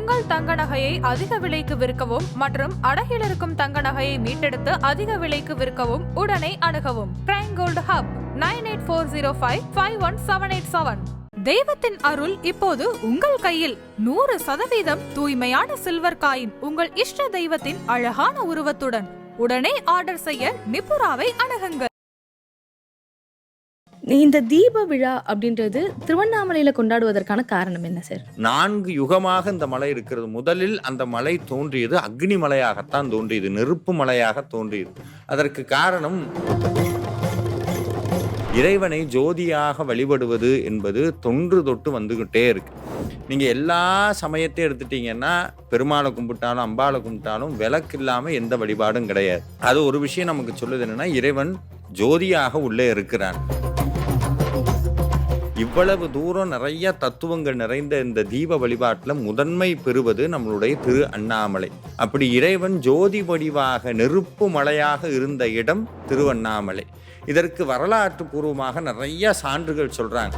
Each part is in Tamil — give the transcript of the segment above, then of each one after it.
உங்கள் தங்க நகையை அதிக விலைக்கு விற்கவும் மற்றும் அடகில் இருக்கும் தங்க நகையை மீட்டெடுத்து அதிக விலைக்கு விற்கவும் உடனே அணுகவும். Prime Gold Hub nine eight four zero five five one seven eight seven தெய்வத்தின் அருள் இப்போது உங்கள் கையில். நூறு சதவீதம் தூய்மையான சில்வர் காயின் உங்கள் இஷ்ட தெய்வத்தின் அழகான உருவத்துடன். உடனே ஆர்டர் செய்ய நிபுராவை அணுகுங்கள். இந்த தீப விழா அப்படின்றது திருவண்ணாமலையில கொண்டாடுவதற்கான காரணம் என்ன சார் நான்கு யுகமாக இந்த மலை இருக்கிறது. முதலில் அந்த மலை தோன்றியது அக்னி மலையாகத்தான் தோன்றியது நெருப்பு மலையாக தோன்றியது. அதற்கு காரணம் இறைவனை ஜோதியாக வழிபடுவது என்பது தொன்று தொட்டு வந்துகிட்டே இருக்கு. நீங்க எல்லா சமயத்தையும் எடுத்துட்டீங்கன்னா பெருமாளை கும்பிட்டாலும் அம்பாளை கும்பிட்டாலும் விளக்கு இல்லாம எந்த வழிபாடும் கிடையாது. அது ஒரு விஷயம் நமக்கு சொல்லுது என்னன்னா இறைவன் ஜோதியாக உள்ளே இருக்கிறான். இவ்வளவு தூரம் நிறைய தத்துவங்கள் நிறைந்த இந்த தீப வழிபாட்டில் முதன்மை பெறுவது நம்மளுடைய திரு அண்ணாமலை. அப்படி இறைவன் ஜோதி வடிவாக நெருப்பு மலையாக இருந்த இடம் திருவண்ணாமலை இதற்கு வரலாற்று பூர்வமாக நிறைய சான்றுகள் சொல்றாங்க.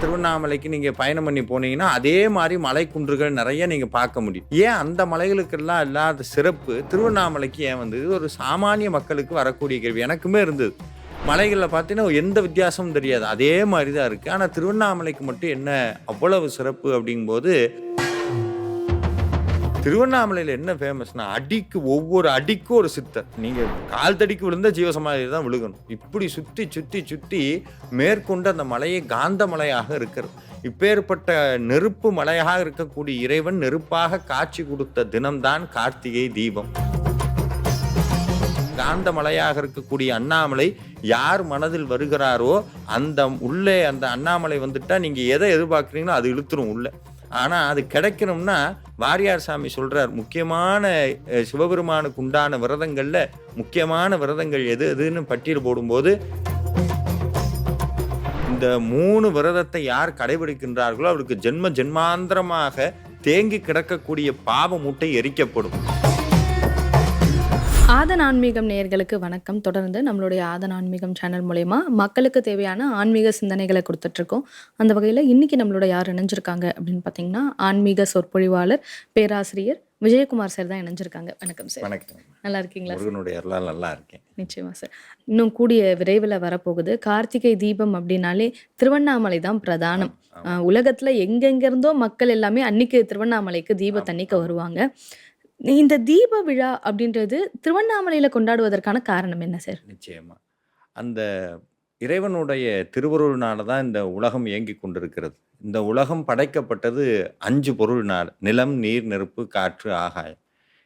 திருவண்ணாமலைக்கு நீங்க பயணம் பண்ணி போனீங்கன்னா அதே மாதிரி மலை குன்றுகள் நிறைய நீங்க பார்க்க முடியும். ஏன் அந்த மலைகளுக்கெல்லாம் இல்லாத சிறப்பு? திருவண்ணாமலைக்கு ஏன் வந்தது? ஒரு சாமானிய மக்களுக்கு வரக்கூடிய கேள்வி. எனக்குமே இருந்தது. மலைகளில் பார்த்தீங்கன்னா எந்த வித்தியாசமும் தெரியாது. அதே மாதிரி தான் இருக்குது ஆனால் திருவண்ணாமலைக்கு மட்டும் என்ன அவ்வளவு சிறப்பு அப்படிங்கும்போது திருவண்ணாமலையில் என்ன ஃபேமஸ்னா அடிக்கு ஒவ்வொரு அடிக்கும் ஒரு சித்தர். நீங்கள் கால் தடிக்கு விழுந்த ஜீவசமாதி தான் விழுகணும். இப்படி சுற்றி சுற்றி சுற்றி மேற்கொண்டு அந்த மலையை காந்த மலையாக இருக்கிறது. இப்பேற்பட்ட நெருப்பு மலையாக இருக்கக்கூடிய இறைவன் நெருப்பாக காட்சி கொடுத்த தினம்தான் கார்த்திகை தீபம். காந்த மலையாக இருக்கக்கூடிய அண்ணாமலை யார் மனதில் வருகிறாரோ அந்த உள்ளே அந்த அண்ணாமலை வந்துட்டா நீங்க எதை எதிர்பார்க்குறீங்களோ அது இழுத்துரும் உள்ள. ஆனால் அது கிடைக்கணும்னா வாரியார் சாமி சொல்கிறார் முக்கியமான சிவபெருமானுக்கு உண்டான விரதங்களில் முக்கியமான விரதங்கள் எது எதுன்னு பட்டியல் போடும்போது இந்த மூணு விரதத்தை யார் கடைபிடிக்கின்றார்களோ அவருக்கு ஜென்ம ஜென்மாந்திரமாக தேங்கி கிடக்கக்கூடிய பாவ மூட்டை எரிக்கப்படும். ஆதன் ஆன்மீகம் நேயர்களுக்கு வணக்கம். தொடர்ந்து நம்மளுடைய ஆதன் ஆன்மீகம் சேனல் மூலயமா மக்களுக்கு தேவையான ஆன்மீக சிந்தனைகளை கொடுத்துட்டு இருக்கோம் அந்த வகையில் இன்னைக்கு நம்மளோட யார் இணைஞ்சிருக்காங்க அப்படின்னு பார்த்தீங்கன்னா ஆன்மீக சொற்பொழிவாளர் பேராசிரியர் விஜயகுமார் சார் தான் இணைஞ்சிருக்காங்க. வணக்கம் சார் வணக்கம். நல்லா இருக்கீங்களா சார் முருகனுடைய அருளால் நல்லா இருக்கேன். நிச்சயமா சார் இன்னும் கூடிய விரைவில் வரப்போகுது. கார்த்திகை தீபம் அப்படின்னாலே திருவண்ணாமலை தான் பிரதானம். உலகத்துல எங்கெங்கிருந்தோ மக்கள் எல்லாமே அன்னைக்கு திருவண்ணாமலைக்கு தீபத்தன்னைக்கு வருவாங்க. இந்த தீப விழா அப்படின்றது திருவண்ணாமலையில கொண்டாடுவதற்கான காரணம் என்ன சார்? நிச்சயமா. அந்த இறைவனுடைய திருவருள்னால தான் இந்த உலகம் இயங்கி கொண்டிருக்கிறது. இந்த உலகம் படைக்கப்பட்டது அஞ்சு பொருள்னால் நிலம் நீர் நெருப்பு காற்று ஆகாயம்.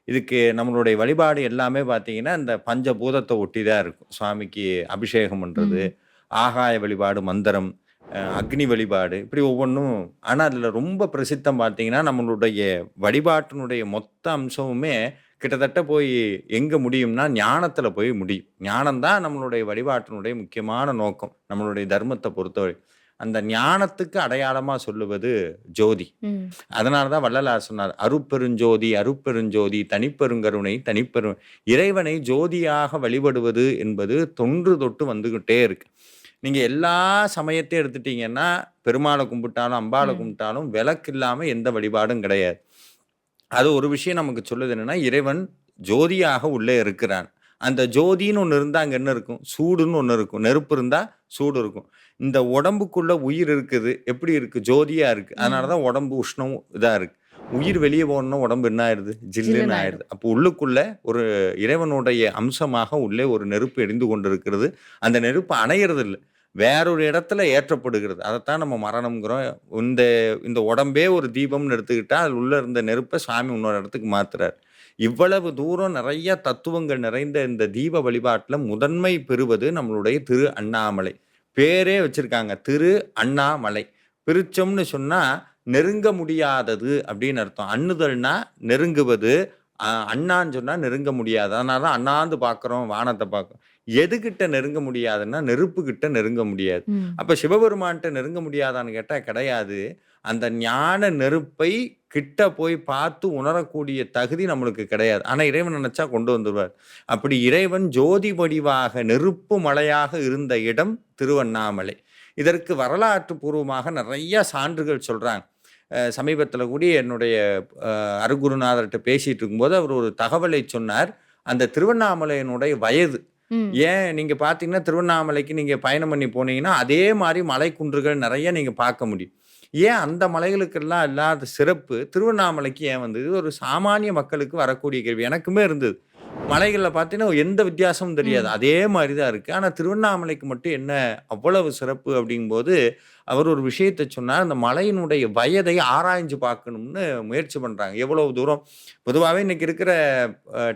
இதுக்கு நம்மளுடைய வழிபாடு எல்லாமே பார்த்தீங்கன்னா இந்த பஞ்சபூதத்தை ஒட்டி தான் இருக்கும். சுவாமிக்கு அபிஷேகம் பண்ணுறது ஆகாய வழிபாடு மந்திரம் அக்னி வழிபாடு இப்படி ஒவ்வொன்றும். ஆனால் அதில் ரொம்ப பிரசித்தம் பார்த்தீங்கன்னா நம்மளுடைய வழிபாட்டினுடைய மொத்த அம்சமுமே கிட்டத்தட்ட போய் எங்கே முடியும்னா ஞானத்தில் போய் முடியும். ஞானம்தான் நம்மளுடைய வழிபாட்டினுடைய முக்கியமான நோக்கம் நம்மளுடைய தர்மத்தை பொறுத்தவரை. அந்த ஞானத்துக்கு அடையாளமாக சொல்லுவது ஜோதி. ம். அதனால தான் வள்ளலார் சொன்னார் அருட்பெருஞ்சோதி அருட்பெருஞ்சோதி தனிப்பெருங்கருணை தனிப்பெரும் இறைவனை ஜோதியாக வழிபடுவது என்பது தொன்று தொட்டு வந்துகிட்டே இருக்கு. நீங்க எல்லா சமயத்தையும் எடுத்துட்டீங்கன்னா பெருமாளை கும்பிட்டாலும் அம்பாளை. கும்பிட்டாலும் விளக்கு இல்லாம எந்த வழிபாடும் கிடையாது. அது ஒரு விஷயம் நமக்கு சொல்லுது என்னன்னா இறைவன் ஜோதியாக உள்ளே இருக்கிறான். அந்த ஜோதின்னு ஒன்று இருந்தால் அங்கே என்ன இருக்கும்? சூடுன்னு ஒன்று இருக்கும். நெருப்பு இருந்தால் சூடு இருக்கும். இந்த உடம்புக்குள்ள உயிர் இருக்குது. எப்படி இருக்கு? ஜோதியா இருக்கு. அதனால தான் உடம்பு உஷ்ணம் இதா இருக்கு. உயிர் வெளியே போகணும்னா உடம்பு என்ன ஆயிடுது? ஜில்லுன்னு ஜில்லுன்னு ஆயிடுது. அப்போ உள்ளுக்குள்ள ஒரு இறைவனுடைய அம்சமாக உள்ளே ஒரு நெருப்பு எரிந்து கொண்டிருக்கிறது. அந்த நெருப்பு அணையிறது இல்லை வேறொரு இடத்துல ஏற்றப்படுகிறது. அதைத்தான் நம்ம மரணம்ங்கிறோம். இந்த இந்த உடம்பே ஒரு தீபம்னு எடுத்துக்கிட்டால் அதில் உள்ளே இருந்த நெருப்பை சாமி இன்னொரு இடத்துக்கு மாத்துறார். இவ்வளவு தூரம் நிறைய தத்துவங்கள் நிறைந்த இந்த தீப வழிபாட்டில் முதன்மை பெறுவது நம்மளுடைய திரு அண்ணாமலை. பேரே வச்சுருக்காங்க திரு அண்ணாமலை. பிரிச்சோம்னு சொன்னால் நெருங்க முடியாதது அப்படின்னு அர்த்தம். அண்ணுதல்னா நெருங்குவது அண்ணான்னு சொன்னா நெருங்க முடியாது. அதனால தான் அண்ணாந்து பார்க்குறோம் வானத்தை பார்க்குறோம் எதுகிட்ட நெருங்க முடியாதுன்னா நெருப்பு கிட்ட நெருங்க முடியாது. அப்ப சிவபெருமான்கிட்ட நெருங்க முடியாதான்னு கேட்டா கிடையாது. அந்த ஞான நெருப்பை கிட்ட போய் பார்த்து உணரக்கூடிய தகுதி நம்மளுக்கு கிடையாது. ஆனா இறைவன் நினைச்சா கொண்டு வந்துருவார். அப்படி இறைவன் ஜோதி வடிவாக நெருப்பு மலையாக இருந்த இடம் திருவண்ணாமலை. இதற்கு வரலாற்று பூர்வமாக நிறைய சான்றுகள் சொல்றாங்க. சமீபத்தில் கூடி என்னுடைய அருகுருநாதர்கிட்ட பேசிட்டு இருக்கும்போது அவர் ஒரு தகவலை சொன்னார். அந்த திருவண்ணாமலையினுடைய வயது. ஏன் நீங்க பார்த்தீங்கன்னா திருவண்ணாமலைக்கு நீங்க பயணம் பண்ணி போனீங்கன்னா அதே மாதிரி மலை குன்றுகள் நிறைய நீங்க பார்க்க முடியும். ஏன் அந்த மலைகளுக்கெல்லாம் இல்லாத சிறப்பு திருவண்ணாமலைக்கு ஏன் வந்தது? ஒரு சாமானிய மக்களுக்கு வரக்கூடிய கேள்வி. எனக்குமே இருந்தது. மலைகளில் பார்த்தீங்கன்னா எந்த வித்தியாசமும் தெரியாது. அதே மாதிரி தான் இருக்குது ஆனால் திருவண்ணாமலைக்கு மட்டும் என்ன அவ்வளவு சிறப்பு அப்படிங்கும்போது அவர் ஒரு விஷயத்தை சொன்னார். அந்த மலையினுடைய வயதை ஆராய்ஞ்சு பார்க்கணும்னு முயற்சி பண்ணுறாங்க எவ்வளவு தூரம்? பொதுவாகவே இன்னைக்கு இருக்கிற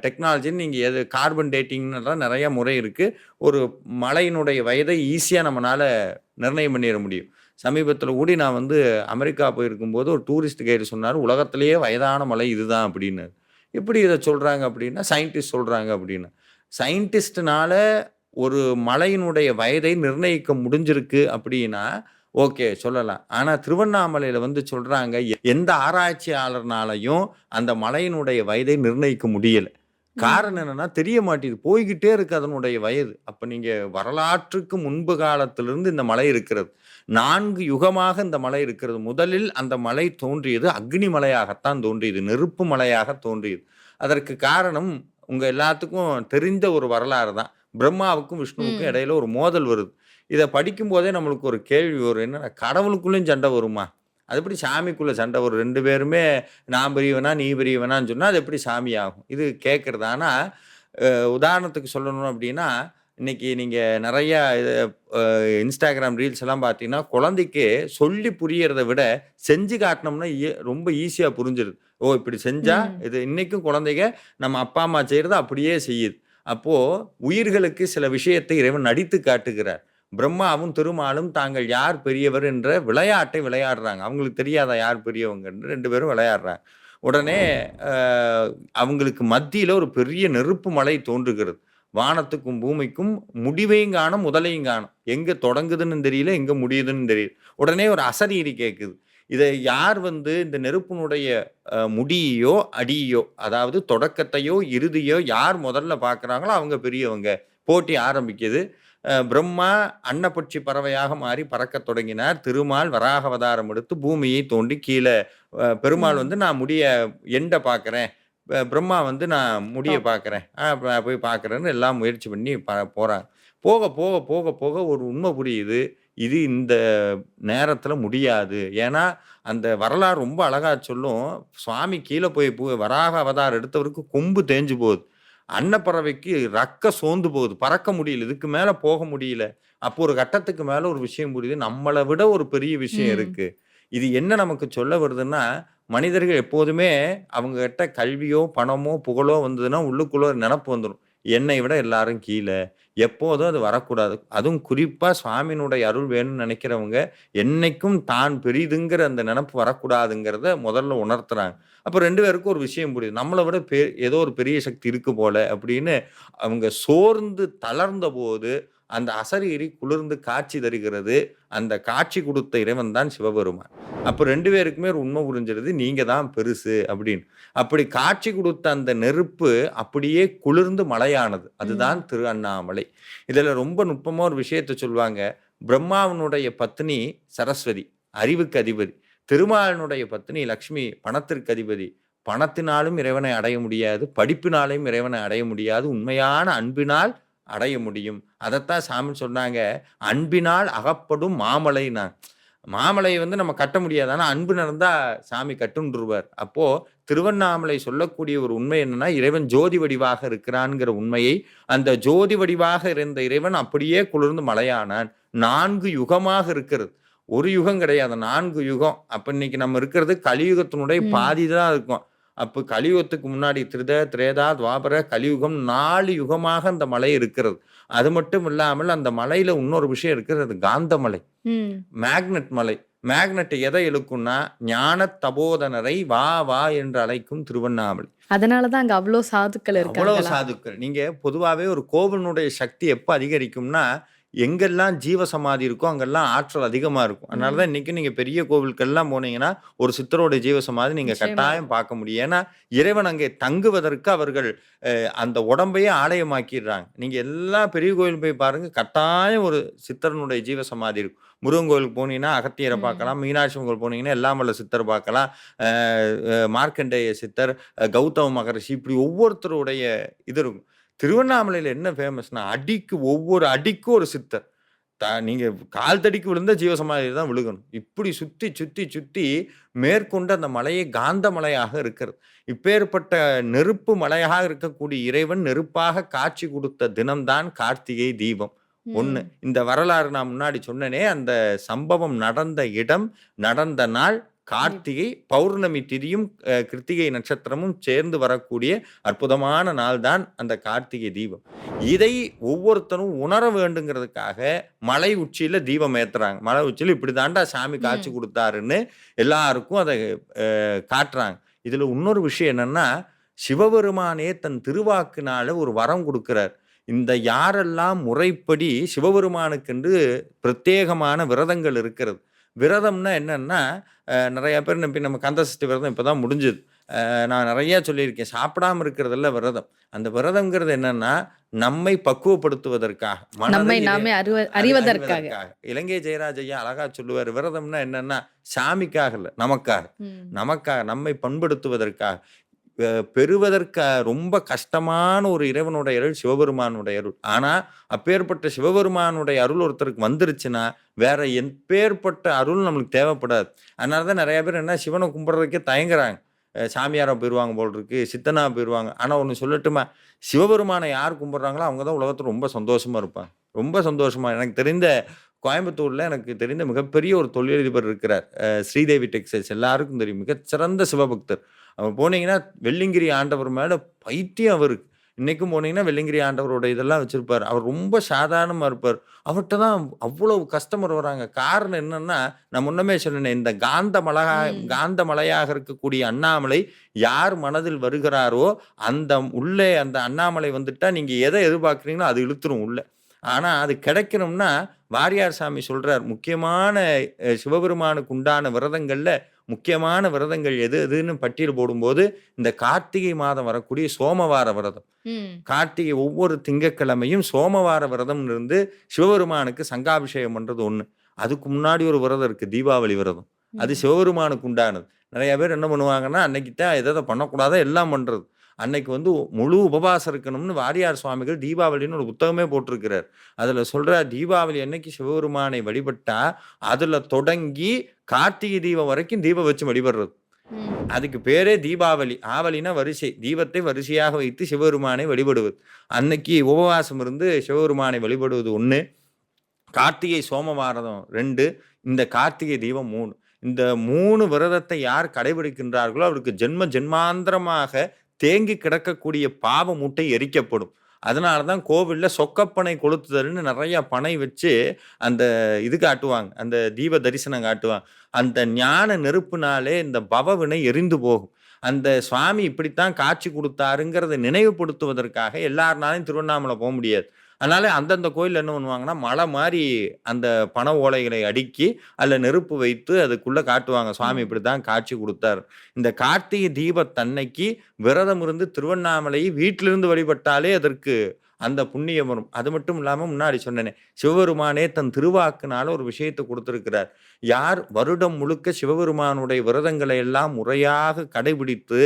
டெக்னாலஜின்னு நீங்கள் எது கார்பன் டேட்டிங்னுலாம் நிறைய முறை இருக்குது ஒரு மலையினுடைய வயதை ஈஸியாக நம்மளால் நிர்ணயம் பண்ணிட முடியும். சமீபத்தில் கூடி நான் வந்து அமெரிக்கா போயிருக்கும்போது ஒரு டூரிஸ்ட் கைடு சொன்னார் உலகத்திலேயே வயதான மலை இதுதான் அப்படின்னு எப்படி இதை சொல்கிறாங்க அப்படின்னா சயின்டிஸ்ட் சொல்கிறாங்க அப்படின்னு சயின்டிஸ்ட்னால ஒரு மலையினுடைய வயதை நிர்ணயிக்க முடிஞ்சிருக்கு அப்படின்னா ஓகே சொல்லலாம். ஆனால் திருவண்ணாமலையில் வந்து சொல்கிறாங்க எந்த ஆராய்ச்சியாளர்னாலையும் அந்த மலையினுடைய வயதை நிர்ணயிக்க முடியலை. காரணம் என்னன்னா தெரிய மாட்டேது போய்கிட்டே இருக்கு அதனுடைய வயது. அப்போ நீங்கள் வரலாற்றுக்கு முன்பு காலத்திலிருந்து இந்த மலை இருக்கிறது. நான்கு யுகமாக இந்த மலை இருக்கிறது. முதலில் அந்த மலை தோன்றியது அக்னி மலையாகத்தான் தோன்றியது நெருப்பு மலையாக தோன்றியது. அதற்கு காரணம் உங்க எல்லாத்துக்கும் தெரிந்த ஒரு வரலாறு தான். பிரம்மாவுக்கும் விஷ்ணுவுக்கும். இடையில ஒரு மோதல் வருது. இதை படிக்கும் போதே நம்மளுக்கு ஒரு கேள்வி வரும். என்னன்னா கடவுளுக்குள்ளேயும் சண்டை வருமா? அது எப்படி சாமிக்குள்ள சண்டை வரும்? ரெண்டு பேருமே நான் பெரியவனா நீ பெரியவனான்னு சொன்னா அது எப்படி சாமி ஆகும் இது கேட்கறது ஆனா அஹ், உதாரணத்துக்கு சொல்லணும் அப்படின்னா இன்னைக்கு நீங்க நிறைய இது, இன்ஸ்டாகிராம் ரீல்ஸ் எல்லாம் பார்த்தீங்கன்னா குழந்தைக்கு சொல்லி புரியறதை விட செஞ்சு காட்டினோம்னா ரொம்ப ஈஸியா புரிஞ்சிருது. ஓ இப்படி செஞ்சா ம். இது இன்னைக்கும் குழந்தைங்க நம்ம அப்பா அம்மா செய்யறதை அப்படியே செய்யுது. அப்போ உயிர்களுக்கு சில விஷயத்தை இறைவன் நடித்து காட்டுகிறார். பிரம்மாவும் திருமாலும் தாங்கள் யார் பெரியவர் என்ற விளையாட்டை விளையாடுறாங்க. அவங்களுக்கு தெரியாதா யார் பெரியவங்கன்னு ரெண்டு பேரும் விளையாடுறாங்க. உடனே அவங்களுக்கு மத்தியில ஒரு பெரிய நெருப்பு மலை தோன்றுகிறது. வானத்துக்கும் பூமிக்கும் முடிவையும் காணும் முதலையும் காணும். எங்க தொடங்குதுன்னு தெரியல எங்க முடியுதுன்னு தெரியல. உடனே ஒரு அசரீரி கேட்குது இதை யார் வந்து இந்த நெருப்பினுடைய முடியையோ அடியோ அதாவது தொடக்கத்தையோ இறுதியோ யார் முதல்ல பார்க்குறாங்களோ அவங்க பெரியவங்க. போட்டி ஆரம்பிக்குது. பிரம்மா அன்னப்பட்சி பறவையாக மாறி பறக்கத் தொடங்கினார். திருமால் வராக அவதாரம் எடுத்து பூமியை தோண்டி கீழே பெருமாள். வந்து நான் முடிய எண்டை பார்க்குறேன். பிரம்மா வந்து நான் முடிய. பார்க்குறேன் போய் பார்க்குறேன்னு எல்லாம் முயற்சி பண்ணி ப போகிறாங்க போக போக போக போக ஒரு உண்மை புரியுது. இது இந்த நேரத்தில் முடியாது. ஏன்னா அந்த வரலாறு ரொம்ப அழகா சொல்லும். சுவாமி கீழே போய் பூ- வராக அவதாரம் எடுத்தவருக்கு கொம்பு தேஞ்சு போகுது. அன்னப்பறவைக்கு ரக்க சோர்ந்து போகுது. பறக்க முடியல. இதுக்கு மேல போக முடியல. அப்போ ஒரு கட்டத்துக்கு மேல ஒரு விஷயம் புரியுது. நம்மளை விட ஒரு பெரிய விஷயம் ம். இருக்கு. இது என்ன நமக்கு சொல்ல வருதுன்னா மனிதர்கள் எப்போதுமே அவங்கக்கிட்ட கல்வியோ பணமோ புகழோ வந்ததுன்னா உள்ளுக்குள்ள ஒரு நினப்பு வந்துடும் என்னை விட எல்லாரும் கீழே. எப்போதும் அது வரக்கூடாது. அதுவும் குறிப்பாக சுவாமியினுடைய அருள் வேணும்னு நினைக்கிறவங்க என்னைக்கும் தான் பெரிதுங்கிற அந்த நினப்பு வரக்கூடாதுங்கிறத முதல்ல உணர்த்துறாங்க. அப்போ ரெண்டு பேருக்கும் ஒரு விஷயம் புரியுது. நம்மளை விட பெ ஏதோ ஒரு பெரிய சக்தி இருக்கு போல அப்படின்னு அவங்க சோர்ந்து தளர்ந்த போது அந்த அசரீரி குளிர்ந்து காட்சி தருகிறது. அந்த காட்சி கொடுத்த இறைவன் தான் சிவபெருமான். அப்போ ரெண்டு பேருக்குமே ஒரு உண்மை புரிஞ்சிருது நீங்க தான் பெருசு அப்படின்னு. அப்படி காட்சி கொடுத்த அந்த நெருப்பு அப்படியே குளிர்ந்து மலையானது. அதுதான் திரு அண்ணாமலை இதுல ரொம்ப நுட்பமா ஒரு விஷயத்தை சொல்லுவாங்க. பிரம்மாவனுடைய பத்னி சரஸ்வதி அறிவுக்கு அதிபதி. திருமாலனுடைய பத்னி லக்ஷ்மி பணத்திற்கு அதிபதி. பணத்தினாலும் இறைவனை அடைய முடியாது படிப்பினாலும் இறைவனை அடைய முடியாது. உண்மையான அன்பினால் அடைய முடியும். அதைத்தான் சாமி சொன்னாங்க. அன்பினால் அகப்படும் மாமலைனா மாமலையை வந்து நம்ம கட்ட முடியாது. ஆனால் அன்பு நடந்தா சாமி கட்டுன்றுவார். அப்போ திருவண்ணாமலை சொல்லக்கூடிய ஒரு உண்மை என்னன்னா இறைவன் ஜோதி வடிவாக இருக்கிறான்ங்கிற உண்மையை அந்த ஜோதி வடிவாக இருந்த இறைவன் அப்படியே குளிர்ந்து மலையானான். நான்கு யுகமாக இருக்கிறது. ஒரு யுகம் கிடையாது. நான்கு யுகம். அப்ப இன்னைக்கு நம்ம இருக்கிறது கலியுகத்தினுடைய. பாதி தான் இருக்கும். அப்போ கலியுகத்துக்கு முன்னாடி திருத திரேதா துவாபர கலியுகம் நாலு யுகமாக அந்த மலை இருக்கிறது. அது மட்டும் இல்லாமல் அந்த மலையில இன்னொரு விஷயம் இருக்கிறது காந்தமலை. மேக்னெட் மலை. மேக்னெட் எதை இழுக்கும்னா ஞான தபோதனரை வா வா என்று அழைக்கும் திருவண்ணாமலை. அதனாலதான் அங்க அவ்வளோ சாதுக்கள் அவ்வளவு இருக்காங்களா? சாதுக்கள். நீங்க பொதுவாகவே ஒரு கோவிலுடைய சக்தி எப்போ அதிகரிக்கும்னா எங்கெல்லாம் ஜீவ சமாதி இருக்கோ அங்கெல்லாம் ஆற்றல் அதிகமா இருக்கும். அதனால தான் இன்னைக்கும் நீங்க பெரிய கோவிலுக்கெல்லாம் போனீங்கன்னா, ஒரு சித்தரோட ஜீவ சமாதி நீங்க நிச்சயமா கட்டாயம். பார்க்க முடியும். ஏன்னா, இறைவன் அங்கே தங்குவதற்கு அவர்கள் அந்த உடம்பையே ஆலயமாக்கிடுறாங்க. நீங்க எல்லா பெரிய கோயில் போய் பாருங்க, கட்டாயம் ஒரு சித்தரனுடைய ஜீவ சமாதி இருக்கும். முருகன் கோயிலுக்கு போனீங்கன்னா, அகத்தியர. பார்க்கலாம். மீனாட்சி கோயில் போனீங்கன்னா, எல்லாம் வல்ல சித்தர் பார்க்கலாம். மார்க்கண்டேய சித்தர், கௌதம மகரிஷி இப்படி ஒவ்வொருத்தருடைய இது இருக்கும். திருவண்ணாமலையில என்ன ஃபேமஸ்னா, அடிக்கு ஒவ்வொரு அடிக்கும் ஒரு சித்தர். த நீங்க கால் தடிக்கு விழுந்தா ஜீவசமாதியில தான் விழுகணும். இப்படி சுத்தி, சுத்தி, சுத்தி மேற்கொண்டு அந்த மலையே காந்த மலையாக இருக்கிறது. இப்பேற்பட்ட நெருப்பு மலையாக இருக்கக்கூடிய இறைவன் நெருப்பாக காட்சி குடுத்த தினம் தான் கார்த்திகை தீபம். 1 ம். இந்த வரலாறு நான் முன்னாடி சொன்னேனே, அந்த சம்பவம் நடந்த இடம், நடந்த நாள் கார்த்திகை பௌர்ணமி திதியும், கிருத்திகை நட்சத்திரமும் சேர்ந்து வரக்கூடிய அற்புதமான நாள் தான் அந்த கார்த்திகை தீபம். இதை ஒவ்வொருத்தரும் உணர வேண்டுங்கிறதுக்காக மலை உச்சியில தீபம் ஏத்துறாங்க. மலை உச்சியில இப்படி தான்டா சாமி காட்சி. குடுத்தாருன்னு எல்லாருக்கும் அத காட்டுறாங்க. இதுல இன்னொரு விஷயம் என்னன்னா, சிவபெருமானே தன் திருவாக்குனால ஒரு வரம் குடுக்கிறார். இந்த யாரெல்லாம் முறைப்படி சிவபெருமானுக்கென்று பிரத்யேகமான விரதங்கள் இருக்கிறது. விரதம்னா என்னன்னா, நெறைய பேர் இப்ப நம்ம கந்தசஷ்டி விரதம் இப்ப தான் முடிஞ்சது. நான் நெறைய சொல்லியிருக்கேன். சாப்பிடாம இருக்கிறதல்ல விரதம். அந்த விரதம்ங்கிறது என்னன்னா, நம்மை பக்குவப்படுத்துவதற்காக. நம்மை நாமே அறிவ அறி அறிவதற்காக. இலங்கை ஜெயராஜ் ஐயா அழகா சொல்லுவாரு. விரதம்னா என்னன்னா, சாமிக்காக இல்ல, நமக்காக. நமக்காக, நம்மை பண்படுத்துவதற்காக. பெறுவதற்கு ரொம்ப கஷ்டமான ஒரு இறைவனுடைய அருள் சிவபெருமானுடைய அருள். ஆனால் அப்பேற்பட்ட சிவபெருமானுடைய அருள் ஒருத்தருக்கு வந்துருச்சுன்னா, வேற எப்பேற்பட்ட அருள் நம்மளுக்கு தேவைப்படாது. அதனால தான் நிறைய பேர் என்ன சிவனை கும்பிட்றதுக்கே தயங்குறாங்க. சாமியாரம் போயிடுவாங்க போல் இருக்கு, சித்தனா போயிடுவாங்க ஆனால் ஒன்று சொல்லட்டுமா? சிவபெருமானை யார் கும்பிட்றாங்களோ அவங்க தான் உலகத்தில் ரொம்ப சந்தோஷமாக இருப்பாங்க. ரொம்ப சந்தோஷமா எனக்கு தெரிந்த கோயம்புத்தூரில் எனக்கு தெரிந்த மிகப்பெரிய ஒரு தொழிலதிபர் இருக்கிறார். ஸ்ரீதேவி டெக்ஸ்டைல்ஸ் எல்லாருக்கும் தெரியும். மிகச்சிறந்த சிவபக்தர். அங்க போனீங்கன்னா, வெள்ளியங்கிரி ஆண்டவர் மேல பைத்தியம் அவருக்கு. இன்னைக்கும் போனீங்கன்னா, வெள்ளியங்கிரி ஆண்டவரோட இதெல்லாம் வச்சிருப்பாரு. அவர் ரொம்ப சாதாரணமா இருப்பார். அவர்ட்ட தான் அவ்வளவு கஸ்டமர் வராங்க. காரணம் என்னன்னா, நான் முன்னமே சொன்னேனே, இந்த காந்த மலகா. காந்த மலையாக இருக்கக்கூடிய அண்ணாமலை யார் மனதில் வருகிறாரோ, அந்த உள்ளே அந்த அண்ணாமலை வந்துட்டா, நீங்க எத எதிர்பார்க்கிறீங்களோ அது இழுத்துரும் உள்ள. ஆனா, அது கிடைக்கணும்னா, வாரியார் சாமி சொல்றார். முக்கியமான சிவபெருமானுக்கு உண்டான விரதங்கள்ல முக்கியமான விரதங்கள் எது எதுன்னு பட்டியல் போடும்போது, இந்த கார்த்திகை மாதம் வரக்கூடிய சோமவார விரதம். கார்த்திகை ஒவ்வொரு திங்கட்கிழமையும் சோமவார விரதம்னு இருந்து சிவபெருமானுக்கு சங்காபிஷேகம் பண்றது 1. அதுக்கு முன்னாடி ஒரு விரதம் இருக்கு. தீபாவளி விரதம். அது. சிவபெருமானுக்கு உண்டானது. நெறைய பேர் என்ன பண்ணுவாங்கன்னா, அன்னைக்கு தான் எத பண்ணக்கூடாதோ எல்லாம் பண்றது. அன்னைக்கு வந்து முழு உபவாசம் இருக்கணும்னு வாரியார் சுவாமிகள் தீபாவளின்னு ஒரு புத்தகமே போட்டிருக்கிறார். அதுல சொல்றார், தீபாவளி அன்னைக்கு சிவபெருமானை வழிபட்டா, அதுல தொடங்கி கார்த்திகை தீபம் வரைக்கும் தீபம் வச்சு வழிபடுறது. அதுக்கு பேரே தீபாவளி. ஆவலினா வரிசை. தீபத்தை வரிசையாக வைத்து சிவபெருமானை வழிபடுவது. அன்னைக்கு உபவாசம் இருந்து சிவபெருமானை வழிபடுவது 1. கார்த்திகை சோமவாரம் 2. இந்த கார்த்திகை தீபம் 3. இந்த 3 விரதத்தை யார் கடைபிடிக்கின்றார்களோ, அவருக்கு ஜென்ம ஜென்மாந்தரமாக தேங்கி கிடக்கக்கூடிய பாவ மூட்டை எரிக்கப்படும். அதனால தான் கோவில்ல சொக்கப்பனை கொளுத்துதல்னு நிறைய பனை வச்சு, அந்த இது காட்டுவாங்க. அந்த தீப தரிசனம் காட்டுவாங்க. அந்த ஞான நெருப்புனாலே இந்த பவவினை எரிந்து போகும். அந்த சுவாமி இப்படித்தான் காட்சி கொடுத்தாருங்கிறத நினைவுபடுத்துவதற்காக எல்லாருனாலையும் திருவண்ணாமலை போக முடியாது. அதனால அந்தந்த கோயில்ல என்ன பண்ணுவாங்கன்னா, மலை மாரி அந்த பனை ஓலைகளை அடுக்கி, அதுல நெருப்பு வைத்து அதுக்குள்ள காட்டுவாங்க. சுவாமி ம். இப்படித்தான் காட்சி குடுத்தார். இந்த கார்த்திகை தீபத்தன்னைக்கு விரதம் இருந்து திருவண்ணாமலையை வீட்டிலிருந்து வழிபட்டாலே அதற்கு அந்த புண்ணியம் வரும். அது மட்டும் இல்லாம முன்னாடி சொன்னேனே, சிவபெருமானே தன் திருவாக்குனால ஒரு விஷயத்த குடுத்திருக்கிறார். யார் வருடம் முழுக்க சிவபெருமானுடைய விரதங்களை எல்லாம் முறையாக கடைபிடித்து,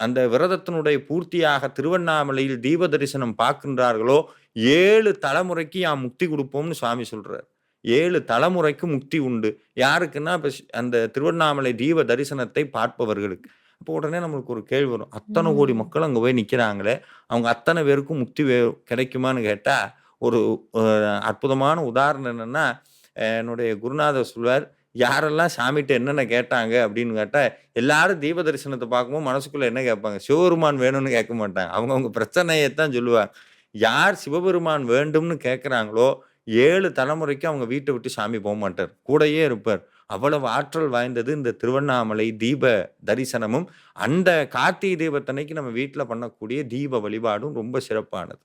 அந்த விரதத்தினுடைய பூர்த்தியாக திருவண்ணாமலையில் தீப தரிசனம் பார்க்கின்றார்களோ, 7 தலைமுறைக்கு யாம் முக்தி குடுப்போம்னு சுவாமி சொல்றார். 7 தலைமுறைக்கு முக்தி உண்டு. யாருக்குன்னா, இப்ப அந்த திருவண்ணாமலை தீப தரிசனத்தை பார்ப்பவர்களுக்கு. அப்போ உடனே நம்மளுக்கு ஒரு கேள்வி வரும். அத்தன கோடி. மக்கள் அங்க போய் நிக்கிறாங்களே, அவங்க அத்தன பேருக்கும் முக்தி வே கிடைக்குமான்னு கேட்டா, ஒரு அற்புதமான உதாரணம் என்னன்னா, என்னுடைய குருநாதர் சொல்வார், யாரெல்லாம் சாமிட்ட என்னென்ன கேட்டாங்க அப்படின்னு கேட்டா, எல்லாரும் தீப தரிசனத்த பார்க்கும்போது மனசுக்குள்ள என்ன கேட்பாங்க? சிவபெருமான் வேணும்னு கேட்க மாட்டாங்க. அவங்கவங்க பிரச்சனையத்தான் சொல்லுவாங்க. யார் சிவபெருமான் வேண்டும்னு கேட்குறாங்களோ ஏழு தலைமுறைக்கு அவங்க வீட்டை விட்டு சாமி போமாட்டார். கூடயே இருப்பார். அவ்வளவு ஆற்றல் வாய்ந்தது இந்த திருவண்ணாமலை தீப தரிசனமும், அந்த கார்த்திகை தீபத்தன்னைக்கு நம்ம வீட்டில் பண்ணக்கூடிய தீப வழிபாடும் ரொம்ப சிறப்பானது.